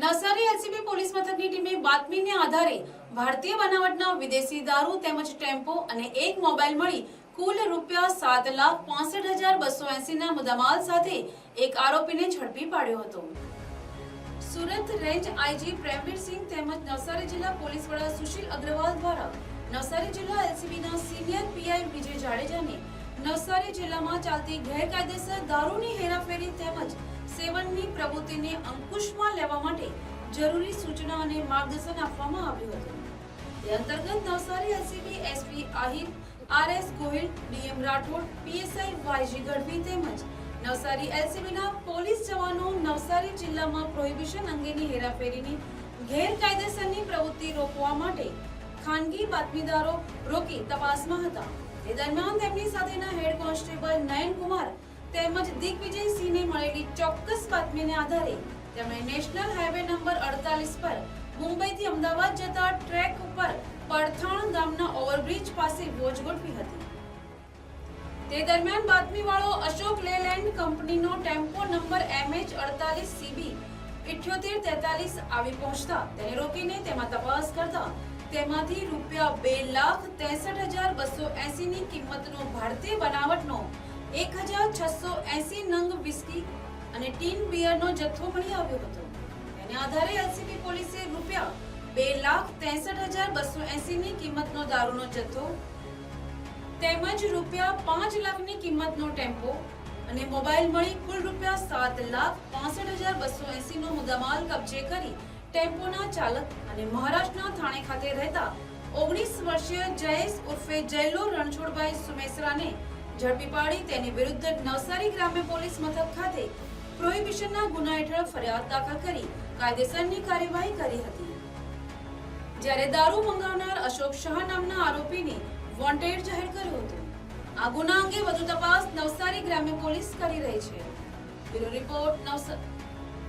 Navsari LCB police મથકની ટીમે બાતમીને આધારે ભારતીય બનાવટના વિદેશી દારૂ તેમજ ટેમ્પો અને એક મોબાઈલ મળી કુલ રૂપિયા સાત લાખ પાસઠ હજાર બસો એસીના મુદ્દામાલ સાથે એક આરોપીને ઝડપી પાડ્યો હતો. સુરત રેન્જ આઈજી પ્રેમવીરસિંહ તેમજ નવસારી જિલ્લા પોલીસ વડા સુશીલ અગ્રવાલ દ્વારા નવસારી જિલ્લા એલસીબીના સિનિયર પીઆઈ વિજય જાડેજાને નવસારી જિલ્લામાં ચાલતી ગેરકાયદેસર દારૂની હેરાફેરી તેમજ સેવનની પ્રવૃત્તિને અંકુશમાં લેવા માટે જરૂરી સૂચના અને માર્ગદર્શન આપવામાં આવ્યું હતું. તે અંતર્ગત Navsari LCB SP Ahir, RS Gohil, DM Rathod, PSI YG Gadhvi તેમજ નવસારી એલસીબીના પોલીસ જવાનો નવસારી જિલ્લામાં પ્રોહિબિશન અંગેની હેરાફેરીની ગેરકાયદેસરની પ્રવૃત્તિ રોકવા માટે ખાનગી બાતમીદારો રોકી તપાસમાં હતા. તે દરમિયાન તેમની સાથેના હેડ કોન્સ્ટેબલ નયન તેમજ દિગ્વિજયસિંહને મળેલી ચોક્કસ બાતમીને આધારે તેમણે નેશનલ હાઈવે નંબર અડતાલીસ પર મુંબઈથી અમદાવાદ જતા ટ્રેક ઉપર પડથાણ ગામના ઓવરબ્રિજ પાસે વોચ ગોઠવી હતી. તે દરમિયાન બાતમીવાળો અશોક લેલેન્ડ કંપનીનો ટેમ્પો નંબર એમએચ અડતાલીસ સીબી ઇઠ્યોતેર તેતાલીસ આવી પહોંચતા તેને રોકીને તેમાં તપાસ કરતા તેમાંથી રૂપિયા બે લાખ ત્રેસઠ હજાર બસો એસીની કિંમતનો ભારતીય બનાવટનો એક હજાર છસો એસી નંગ વિસ્કી અને ટીન બિયરનો જથ્થો મળી આવ્યો હતો. તેને આધારે એલસીબી પોલીસે રૂપિયા બે લાખ ત્રેસઠ હજાર બસો એસી ની કિંમતનો દારૂનો જથ્થો, તેમજ રૂપિયા પાંચ લાખની કિંમતનો ટેમ્પો અને મોબાઈલ મળી કુલ રૂપિયા સાત લાખ પાસઠ હજાર બસો એસી નો મુદ્દામાલ કબજે કરી ટેમ્પોના ચાલક અને મહારાષ્ટ્રના થાણે ખાતે રહેતા ઓગણીસ વર્ષીય જયેશ ઉર્ફે જયલો રણછોડભાઈ સુમેસરાને ઝડપી પાડી તેની વિરુદ્ધ નવસારી ગ્રામ્ય પોલીસ મથક ખાતે પ્રોહિબિશનના ગુના હેઠળ ફરિયાદ દાખલ કરી કાયદેસરની કાર્યવાહી કરી હતી. જ્યારે દારૂ મંગાવનાર અશોક શાહ નામના આરોપીને વોન્ટેડ જાહેર કર્યો હતો. આ ગુના અંગે વધુ તપાસ નવસારી ગ્રામ્ય પોલીસ કરી રહી છે. Bureau report Navsari